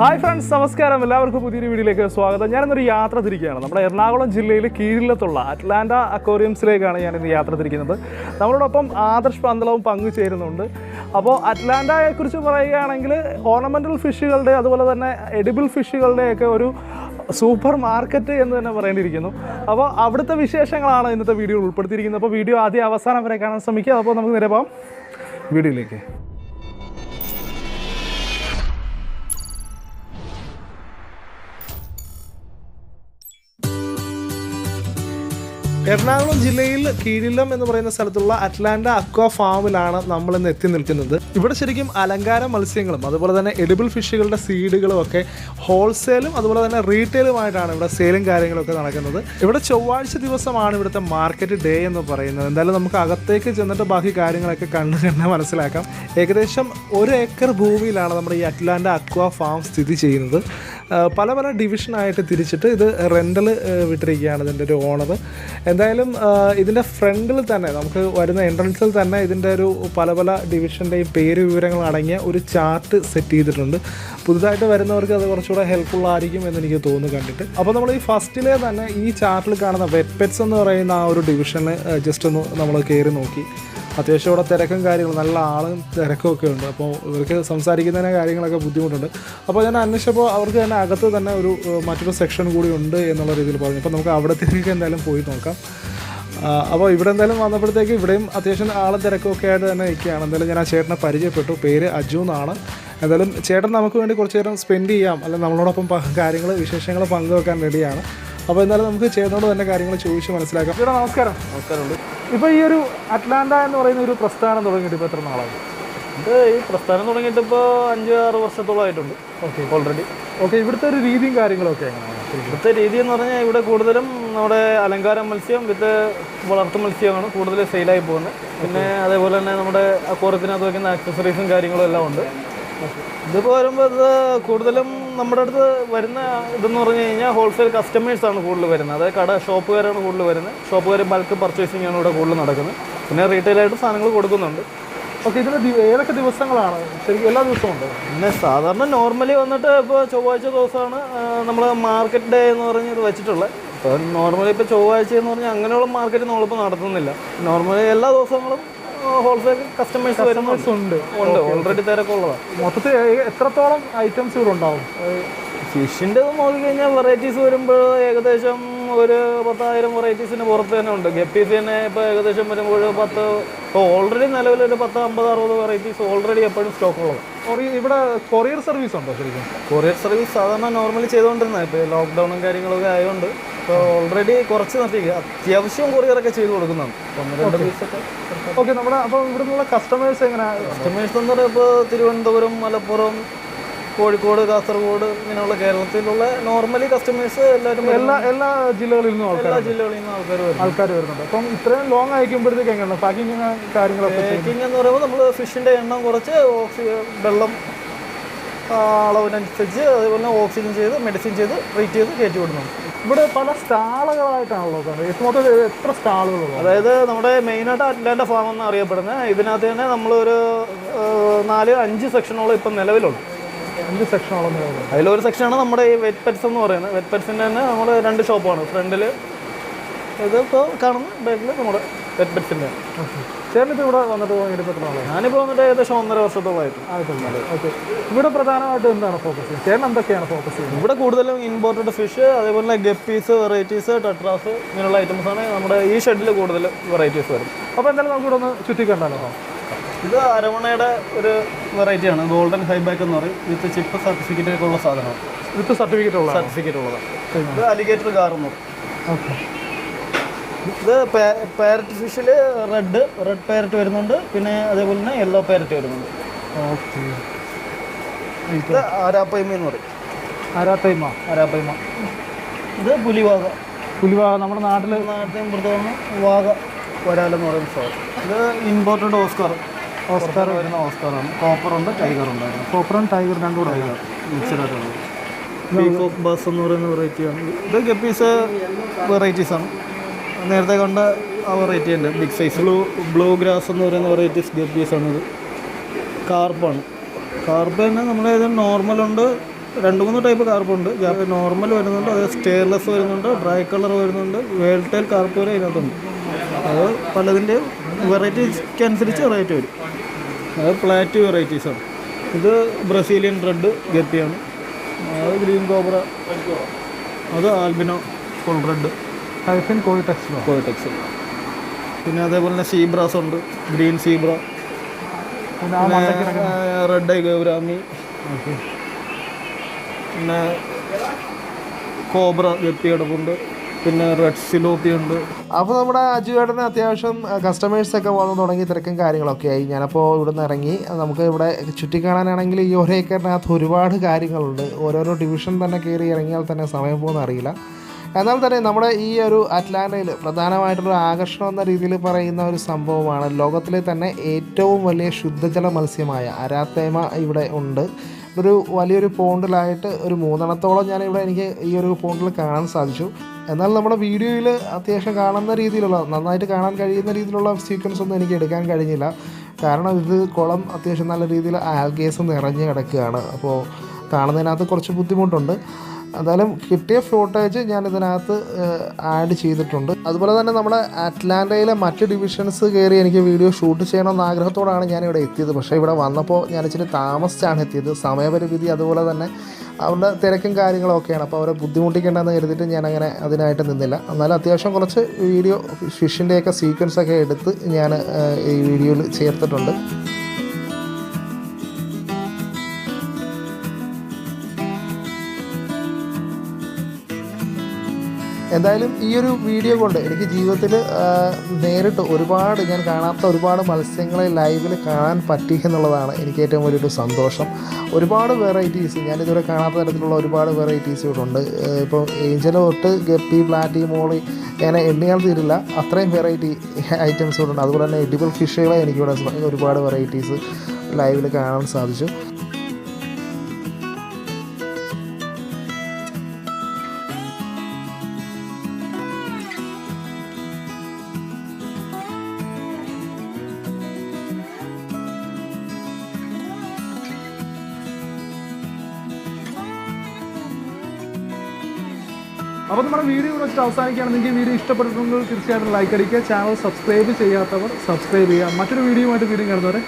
Hi friends നമസ്കാരം. എല്ലാവർക്കും പുതിയൊരു വീഡിയോയിലേക്ക് സ്വാഗതം. ഞാനിന്നൊരു യാത്ര തിരിക്കുകയാണ്. നമ്മുടെ എറണാകുളം ജില്ലയിൽ കീഴിലത്തുള്ള അറ്റ്ലാന്റ അക്വേറിയംസിലേക്കാണ് ഞാൻ ഇന്ന് യാത്ര തിരിക്കുന്നത്. നമ്മളോടൊപ്പം ആദർശ് പന്തളവും പങ്കുചേരുന്നുണ്ട്. അപ്പോൾ അറ്റ്ലാന്റയെക്കുറിച്ച് പറയുകയാണെങ്കിൽ ഓർണമെന്റൽ ഫിഷുകളുടെ അതുപോലെ തന്നെ എഡിബിൾ ഫിഷുകളുടെയൊക്കെ ഒരു സൂപ്പർ മാർക്കറ്റ് എന്ന് തന്നെ പറയേണ്ടിയിരിക്കുന്നു. അപ്പോൾ അവിടുത്തെ വിശേഷങ്ങളാണ് ഇന്നത്തെ വീഡിയോയിൽ ഉൾപ്പെടുത്തിയിരിക്കുന്നത്. അപ്പോൾ വീഡിയോ ആദ്യം അവസാനം വരെ കാണാൻ ശ്രമിക്കുക. അപ്പോൾ നമുക്ക് നേരെ പോകാം. വീഡിയോയിലേക്ക്. എറണാകുളം ജില്ലയിൽ കീഴിലം എന്ന് പറയുന്ന സ്ഥലത്തുള്ള അറ്റ്ലാന്റ അക്വ ഫാമിലാണ് നമ്മൾ ഇന്ന് എത്തി നിൽക്കുന്നത്. ഇവിടെ ശരിക്കും അലങ്കാര മത്സ്യങ്ങളും അതുപോലെ തന്നെ എഡിബിൾ ഫിഷുകളുടെ സീഡുകളും ഒക്കെ ഹോൾസെയിലും അതുപോലെ തന്നെ റീറ്റെയിലുമായിട്ടാണ് ഇവിടെ സെയിലും കാര്യങ്ങളൊക്കെ നടക്കുന്നത്. ഇവിടെ ചൊവ്വാഴ്ച ദിവസമാണ് ഇവിടുത്തെ മാർക്കറ്റ് ഡേ എന്ന് പറയുന്നത്. എന്തായാലും നമുക്ക് അകത്തേക്ക് ചെന്നിട്ട് ബാക്കി കാര്യങ്ങളൊക്കെ കണ്ടു തന്നെ മനസ്സിലാക്കാം. ഏകദേശം ഒരു ഏക്കർ ഭൂമിയിലാണ് നമ്മുടെ ഈ അറ്റ്ലാന്റ അക്വാ ഫാം സ്ഥിതി ചെയ്യുന്നത്. പല പല ഡിവിഷനായിട്ട് തിരിച്ചിട്ട് ഇത് റെന്റൽ വിട്ടിരിക്കുകയാണ് ഇതിന്റെ ഒരു ഓണർ എന്തായാലും ഇതിന്റെ ഫ്രണ്ടിൽ തന്നെ നമുക്ക് വരുന്ന എൻട്രൻസിൽ തന്നെ ഇതിന്റെ ഒരു പല പല ഡിവിഷന്റെയും പേര് വിവരങ്ങൾ അടങ്ങിയ ഒരു ചാർട്ട് സെറ്റ് ചെയ്തിട്ടുണ്ട്. പുതുതായിട്ട് വരുന്നവർക്ക് അത് കുറച്ചുകൂടെ ഹെൽപ്ഫുൾ ആയിരിക്കും എന്ന് എനിക്ക് തോന്നുന്നു കണ്ടിട്ട്. അപ്പോൾ നമ്മൾ ഈ ഫസ്റ്റിലെ തന്നെ ഈ ചാർട്ടിൽ കാണുന്ന വെറ്റ് പെറ്റ്സ് എന്ന് പറയുന്ന ആ ഒരു ഡിവിഷനിൽ ജസ്റ്റ് ഒന്ന് നമ്മൾ കയറി നോക്കി. അത്യാവശ്യം ഇവിടെ തിരക്കും കാര്യങ്ങളും നല്ല ആളും തിരക്കും ഒക്കെ ഉണ്ട്. അപ്പോൾ ഇവർക്ക് സംസാരിക്കുന്നതിന് കാര്യങ്ങളൊക്കെ ബുദ്ധിമുട്ടുണ്ട്. അപ്പോൾ ഞാൻ അന്വേഷിച്ചപ്പോൾ അവർക്ക് തന്നെ അകത്ത് തന്നെ ഒരു മറ്റൊരു സെക്ഷൻ കൂടി ഉണ്ട് എന്നുള്ള രീതിയിൽ പറഞ്ഞു. അപ്പോൾ നമുക്ക് അവിടത്തേക്ക് എന്തായാലും പോയി നോക്കാം. അപ്പോൾ ഇവിടെ എന്തായാലും വന്നപ്പോഴത്തേക്ക് ഇവിടെയും അത്യാവശ്യം ആളും തിരക്കും ഒക്കെ ആയിട്ട് തന്നെ നിൽക്കുകയാണ്. എന്തായാലും ഞാൻ ആ ചേട്ടനെ പരിചയപ്പെട്ടു. പേര് അജു എന്നാണ്. എന്തായാലും ചേട്ടൻ നമുക്ക് വേണ്ടി കുറച്ച് നേരം സ്പെൻഡ് ചെയ്യാം. അല്ലെങ്കിൽ നമ്മളോടൊപ്പം കാര്യങ്ങൾ വിശേഷങ്ങൾ പങ്കുവെക്കാൻ റെഡിയാണ് അപ്പോൾ എന്തായാലും നമുക്ക് ചേട്ടനോട് തന്നെ കാര്യങ്ങൾ ചോദിച്ച് മനസ്സിലാക്കാം. ചേട്ടാ നമസ്കാരം. നമസ്കാരമുണ്ട്. ഇപ്പോൾ ഈ ഒരു അറ്റ്ലാന്റ എന്ന് പറയുന്ന ഒരു പ്രസ്ഥാനം തുടങ്ങിയിട്ട് ഇപ്പോൾ എത്ര നാളായി? ഇത് ഈ പ്രസ്ഥാനം തുടങ്ങിയിട്ട് ഇപ്പോൾ അഞ്ച് ആറ് വർഷത്തോളമായിട്ടുണ്ട് ഓക്കെ. ഓൾറെഡി ഓക്കെ ഇവിടുത്തെ ഒരു രീതിയും കാര്യങ്ങളൊക്കെ എങ്ങനെയാണ്? ഇവിടുത്തെ രീതി എന്ന് പറഞ്ഞാൽ ഇവിടെ കൂടുതലും നമ്മുടെ അലങ്കാര മത്സ്യം വിത്ത് വളർത്തു മത്സ്യമാണ് കൂടുതൽ സെയിലായി പോകുന്നത്. പിന്നെ അതേപോലെ തന്നെ നമ്മുടെ അക്കോറത്തിനകത്ത് വയ്ക്കുന്ന ആക്സസറീസും കാര്യങ്ങളും എല്ലാം ഉണ്ട്. ഇതിപ്പോൾ വരുമ്പോൾ ഇത് കൂടുതലും നമ്മുടെ അടുത്ത് വരുന്ന ഇതെന്ന് പറഞ്ഞു കഴിഞ്ഞാൽ ഹോൾസെയിൽ കസ്റ്റമേഴ്സാണ് കൂടുതൽ വരുന്നത്. അതായത് കട ഷോപ്പുകാരാണ് കൂടുതൽ വരുന്നത്. ഷോപ്പുകാർ ബൾക്ക് പർച്ചേസിംഗ് ആണ് ഇവിടെ കൂടുതൽ നടക്കുന്നത്. പിന്നെ റീറ്റെയിലായിട്ട് സാധനങ്ങൾ കൊടുക്കുന്നുണ്ട്. ഓക്കെ ഇതിന് ഏതൊക്കെ ദിവസങ്ങളാണ്? ശരിക്കും എല്ലാ ദിവസവും ഉണ്ട്? പിന്നെ സാധാരണ നോർമലി വന്നിട്ട് ഇപ്പോൾ ചൊവ്വാഴ്ച ദിവസമാണ് നമ്മൾ മാർക്കറ്റ് ഡേ എന്ന് പറഞ്ഞ് ഇത് വെച്ചിട്ടുള്ളത് ഇപ്പോൾ നോർമലി ഇപ്പോൾ ചൊവ്വാഴ്ച എന്ന് പറഞ്ഞാൽ അങ്ങനെയുള്ള മാർക്കറ്റ് നമ്മളിപ്പോൾ നടത്തുന്നില്ല. നോർമലി എല്ലാ ദിവസങ്ങളും ഹോൾസെയിൽ കസ്റ്റമേഴ്സ് ഉണ്ട്. ഉണ്ട്. ഓൾറെഡി തിരക്കുള്ളതാണ് മൊത്തത്തിൽ എത്രത്തോളം ഐറ്റംസ് ഇവിടെ ഉണ്ടാവും? ഫിഷിന്റെ നോക്കിക്കഴിഞ്ഞാൽ വെറൈറ്റീസ് വരുമ്പോൾ ഏകദേശം ഒരു പത്തായിരം വെറൈറ്റീസിന് പുറത്ത് തന്നെ ഉണ്ട്. ഗപ്പീസ് തന്നെ ഇപ്പോൾ ഏകദേശം വരുമ്പോൾ പത്ത് ഇപ്പോൾ ഓൾറെഡി നിലവിൽ ഒരു പത്ത് അമ്പത് അറുപത് വെറൈറ്റീസ് ഓൾറെഡി എപ്പോഴും സ്റ്റോക്ക് ഉള്ളത്. ഇവിടെ കൊറിയർ സർവീസ് ഉണ്ടോ ശരിക്കും? കൊറിയർ സർവീസ് സാധാരണ നോർമലി ചെയ്തുകൊണ്ടിരുന്നത്. ഇപ്പോൾ ലോക്ക്ഡൗണും കാര്യങ്ങളൊക്കെ ആയതുകൊണ്ട് ഇപ്പോൾ ഓൾറെഡി കുറച്ച് നിർത്തിക്കുക അത്യാവശ്യം കൊറിയറൊക്കെ ചെയ്ത് കൊടുക്കുന്നുണ്ട്. അപ്പോൾ ഒന്ന് രണ്ട് പീസൊക്കെ ഓക്കെ നമ്മുടെ അപ്പോൾ ഇവിടെ നിന്നുള്ള കസ്റ്റമേഴ്സ് എങ്ങനെ? കസ്റ്റമേഴ്സ് എന്ന് പറയുമ്പോൾ തിരുവനന്തപുരം മലപ്പുറം കോഴിക്കോട് കാസർഗോഡ് ഇങ്ങനെയുള്ള കേരളത്തിലുള്ള നോർമലി കസ്റ്റമേഴ്സ് എല്ലാവരും എല്ലാ എല്ലാ ജില്ലകളിൽ നിന്നും ആൾക്കാർ എല്ലാ ജില്ലകളിൽ നിന്നും ആൾക്കാർ വരും ആൾക്കാർ വരുന്നുണ്ട്. അപ്പം ഇത്രയും ലോങ് അയക്കുമ്പോഴത്തേക്ക് എങ്ങനെയാണ്? പാക്കിങ് കാര്യങ്ങളൊക്കെ പാക്കിങ് എന്ന് പറയുമ്പോൾ നമ്മൾ ഫിഷിന്റെ എണ്ണം കുറച്ച് ഓക്സി വെള്ളം അളവിനനുസരിച്ച് അതുപോലെ ഓക്സിജൻ ചെയ്ത് മെഡിസിൻ ചെയ്ത് ട്രീറ്റ് ചെയ്ത് കയറ്റി വിടുന്നുണ്ട്. ഇവിടെ പല സ്റ്റാളുകളായിട്ടാണല്ലോ മൊത്തം എത്ര സ്റ്റാളുകളുള്ളത് അതായത് നമ്മുടെ മെയിനായിട്ട് അറ്റ്ലാന്റ ഫാം എന്ന് അറിയപ്പെടുന്നത് ഇതിനകത്ത് തന്നെ നമ്മളൊരു നാല് അഞ്ച് സെക്ഷനോളം ഇപ്പം നിലവിലുണ്ട്. അഞ്ച് സെക്ഷനോളം നിലവിലുണ്ട്. അതിലൊരു സെക്ഷനാണ് നമ്മുടെ ഈ വെറ്റ് പെറ്റ്സ് എന്ന് പറയുന്നത്. വെറ്റ് പെറ്റ്സിന്റെ തന്നെ നമ്മൾ രണ്ട് ഷോപ്പാണ് ഫ്രണ്ടിൽ ഇത് ഇപ്പോൾ കാണുന്ന ബാക്കിൽ നമ്മുടെ വെറ്റ് ബെഡ്സിന്റെ ചേട്ടനിപ്പോൾ ഇവിടെ വന്നിട്ട് തുടങ്ങിയിട്ട് എത്ര ഞാനിപ്പോൾ വന്നിട്ട് ഏകദേശം ഒന്നര വർഷത്തോളമായിട്ട് ആയിട്ടുണ്ട് ഓക്കെ ഇവിടെ പ്രധാനമായിട്ട് എന്താണ് ഫോക്കസ് ചേട്ടൻ എന്തൊക്കെയാണ് ഫോക്കസ് ചെയ്യുന്നത്? ഇവിടെ കൂടുതലും ഇമ്പോർട്ടഡ് ഫിഷ് അതേപോലെ തന്നെ ഗപ്പീസ് വെറൈറ്റീസ് ടട്രാസ് ഇങ്ങനെയുള്ള ഐറ്റംസ് ആണ് നമ്മുടെ ഈ ഷെഡിൽ കൂടുതൽ വെറൈറ്റീസ് വരും അപ്പോൾ എന്തായാലും നമുക്ക് ഇവിടെ ഒന്ന് ചുറ്റി കണ്ടാലോ ഇത് അരവണയുടെ ഒരു വെറൈറ്റിയാണ് ഗോൾഡൻ ഹൈബാക്ക് എന്ന് പറയും. വിത്ത് ചിപ്പ് സർട്ടിഫിക്കറ്റ് ഒക്കെ ഉള്ള സാധനമാണ്. വിത്ത് സർട്ടിഫിക്കറ്റ് ഉള്ള സർട്ടിഫിക്കറ്റ് ഉള്ളതാണ്. ഇത് അലിഗേറ്റർ കാർ എന്ന് പറയും. ഓക്കെ ഇത് പാരറ്റ് ഫിഷിൽ റെഡ് റെഡ് പാരറ്റ് വരുന്നുണ്ട്. പിന്നെ അതേപോലെ തന്നെ യെല്ലോ പാരറ്റ് വരുന്നുണ്ട്. ഓക്കെ. ഇത് ആരാപ്പൈമ എന്ന് പറയും. ആരാത്തൈമ ആരാപ്പൈമ. ഇത് പുലിവാക. പുലിവാ നമ്മുടെ നാട്ടിൽ നാട്ടിൽ പുറത്തുനിന്ന് വാക വരാലെന്ന് പറയുന്ന സാധനം ഇത് ഇമ്പോർട്ടഡ് ഓസ്കാർ ഓസ്കാർ വരുന്ന ഓസ്കാറാണ് കോപ്പറുണ്ട് ടൈഗർ ഉണ്ട് കോപ്പറും ടൈഗർ രണ്ടും കൂടെ മിക്സഡായിട്ടുള്ളത് ബീഫ് ഓഫ് ബസ് എന്ന് പറയുന്ന വെറൈറ്റിയാണ് ഇത് ഗപ്പീസ് വെറൈറ്റീസാണ് ആണ്. നേരത്തെ കണ്ട ആ വെറൈറ്റി തന്നെ. Big size blue blue grass എന്ന് പറയുന്ന വെറൈറ്റി ഗപ്പീസ് ആണ് ഇത് കാർപ്പാണ് കാർപ്പ് തന്നെ നമ്മുടെ ഇത് നോർമലുണ്ട് രണ്ട് മൂന്ന് ടൈപ്പ് കാർപ്പുണ്ട് നോർമൽ വരുന്നുണ്ട് അത് സ്റ്റെയർലെസ് വരുന്നുണ്ട് ഡ്രൈ കളർ വരുന്നുണ്ട് വേൾട്ടൈൽ കാർപ്പ് വരെ അതിനകത്തുണ്ട്. അത് പലതിന്റെ വെറൈറ്റിക്ക് അനുസരിച്ച് റേറ്റ് വരും. അത് പ്ലാറ്റ് വെറൈറ്റീസാണ് ഇത് ബ്രസീലിയൻ റെഡ് ഗപ്പിയാണ് അത് ഗ്രീൻ കോബ്ര അത് albino full red high fin കോഴി ടെക്സ്റ്റോ കോയടെക്സ് പിന്നെ അതേപോലെ തന്നെ സീബ്രാസ് ഉണ്ട് green zebra red eye gourami പിന്നെ കോബ്ര ഗപ്പി കിടപ്പുണ്ട് പിന്നെ റെഡ് സിലോപ്പി ഉണ്ട്. അപ്പോൾ നമ്മുടെ അജു ഏട്ടന് അത്യാവശ്യം കസ്റ്റമേഴ്സൊക്കെ വന്ന് വന്നു തുടങ്ങി തിരക്കും കാര്യങ്ങളൊക്കെ ആയി. ഞാനപ്പോൾ ഇവിടെ നിന്ന് ഇറങ്ങി. നമുക്ക് ഇവിടെ ചുറ്റിക്കാണാനാണെങ്കിൽ ഈ ഒരേക്കറിനകത്ത് ഒരുപാട് കാര്യങ്ങളുണ്ട്. ഓരോരോ ഡിവിഷൻ തന്നെ കയറി ഇറങ്ങിയാൽ തന്നെ സമയം പോകുന്ന അറിയില്ല എന്നാൽ തന്നെ നമ്മുടെ ഈ ഒരു അറ്റ്ലാന്റയിൽ പ്രധാനമായിട്ടൊരു ആകർഷണം എന്ന രീതിയിൽ പറയുന്ന ഒരു സംഭവമാണ്. ലോകത്തിലെ തന്നെ ഏറ്റവും വലിയ ശുദ്ധജല മത്സ്യമായ അരാത്തേമ ഇവിടെ ഉണ്ട്. ഒരു വലിയൊരു പോണ്ടിലായിട്ട് ഒരു മൂന്നെണ്ണത്തോളം ഞാനിവിടെ എനിക്ക് ഈ ഒരു പോണ്ടിൽ കാണാൻ സാധിച്ചു. എന്നാൽ നമ്മുടെ വീഡിയോയിൽ അത്യാവശ്യം കാണുന്ന രീതിയിലുള്ള നന്നായിട്ട് കാണാൻ കഴിയുന്ന രീതിയിലുള്ള സീക്വൻസ് ഒന്നും എനിക്ക് എടുക്കാൻ കഴിഞ്ഞില്ല. കാരണം ഇത് കുളം അത്യാവശ്യം നല്ല രീതിയിൽ ആൽഗേസ് നിറഞ്ഞ് കിടക്കുകയാണ്. അപ്പോൾ കാണുന്നതിനകത്ത് കുറച്ച് ബുദ്ധിമുട്ടുണ്ട്. എന്തായാലും കിട്ടിയ ഫോട്ടേജ് ഞാൻ ഇതിനകത്ത് ആഡ് ചെയ്തിട്ടുണ്ട്. അതുപോലെ തന്നെ നമ്മുടെ അറ്റ്ലാന്റയിലെ മറ്റ് ഡിവിഷൻസ് കയറി എനിക്ക് വീഡിയോ ഷൂട്ട് ചെയ്യണമെന്ന ആഗ്രഹത്തോടാണ് ഞാൻ ഇവിടെ എത്തിയത്. പക്ഷേ ഇവിടെ വന്നപ്പോൾ ഞാൻ ഇച്ചിരി താമസിച്ചാണ് എത്തിയത്. സമയപരിമിതി അതുപോലെ തന്നെ അവരുടെ തിരക്കും കാര്യങ്ങളൊക്കെയാണ്. അപ്പോൾ അവരെ ബുദ്ധിമുട്ടിക്കേണ്ടെന്ന് കരുതിയിട്ട് അങ്ങനെ അതിനായിട്ട് നിന്നില്ല. എന്നാലും അത്യാവശ്യം കുറച്ച് വീഡിയോ ഫിഷിന്റെയൊക്കെ സീക്വൻസ് ഒക്കെ എടുത്ത് ഞാൻ ഈ വീഡിയോയിൽ ചേർത്തിട്ടുണ്ട്. എന്തായാലും ഈ ഒരു വീഡിയോ കൊണ്ട് എനിക്ക് ജീവിതത്തിൽ നേരിട്ട് ഒരുപാട് ഞാൻ കാണാത്ത ഒരുപാട് മത്സ്യങ്ങളെ ലൈവിൽ കാണാൻ പറ്റി എന്നുള്ളതാണ് എനിക്ക് ഏറ്റവും വലിയൊരു സന്തോഷം. ഒരുപാട് വെറൈറ്റീസ് ഞാനിതുവരെ കാണാത്ത തരത്തിലുള്ള ഒരുപാട് വെറൈറ്റീസ് ഇവിടെ ഉണ്ട്. ഇപ്പോൾ ഏഞ്ചൽ തൊട്ട് ഗപ്പി പ്ലാറ്റി മോളി ഞാൻ എണ്ണിയാൽ തീരില്ല. അത്രയും വെറൈറ്റി ഐറ്റംസ് ഇവിടെ ഉണ്ട്. അതുപോലെ തന്നെ എഡിബിൾ ഫിഷുകളെ എനിക്കിവിടെ ഒരുപാട് വെറൈറ്റീസ് ലൈവിൽ കാണാൻ സാധിച്ചു. അപ്പോൾ നമ്മുടെ വീഡിയോ ഇവിടെ വെച്ചിട്ട് അവസാനിക്കുകയാണ്. നിങ്ങൾക്ക് ഈ വീഡിയോ ഇഷ്ടപ്പെട്ടിട്ടുണ്ടെങ്കിൽ തീർച്ചയായിട്ടും ലൈക്ക് അടിക്കുക. ചാനൽ സബ്സ്ക്രൈബ് ചെയ്യാത്തവർ സബ്സ്ക്രൈബ് ചെയ്യുക. മറ്റൊരു വീഡിയോ ആയിട്ട് വീഡിയോ കാണുന്നവരെ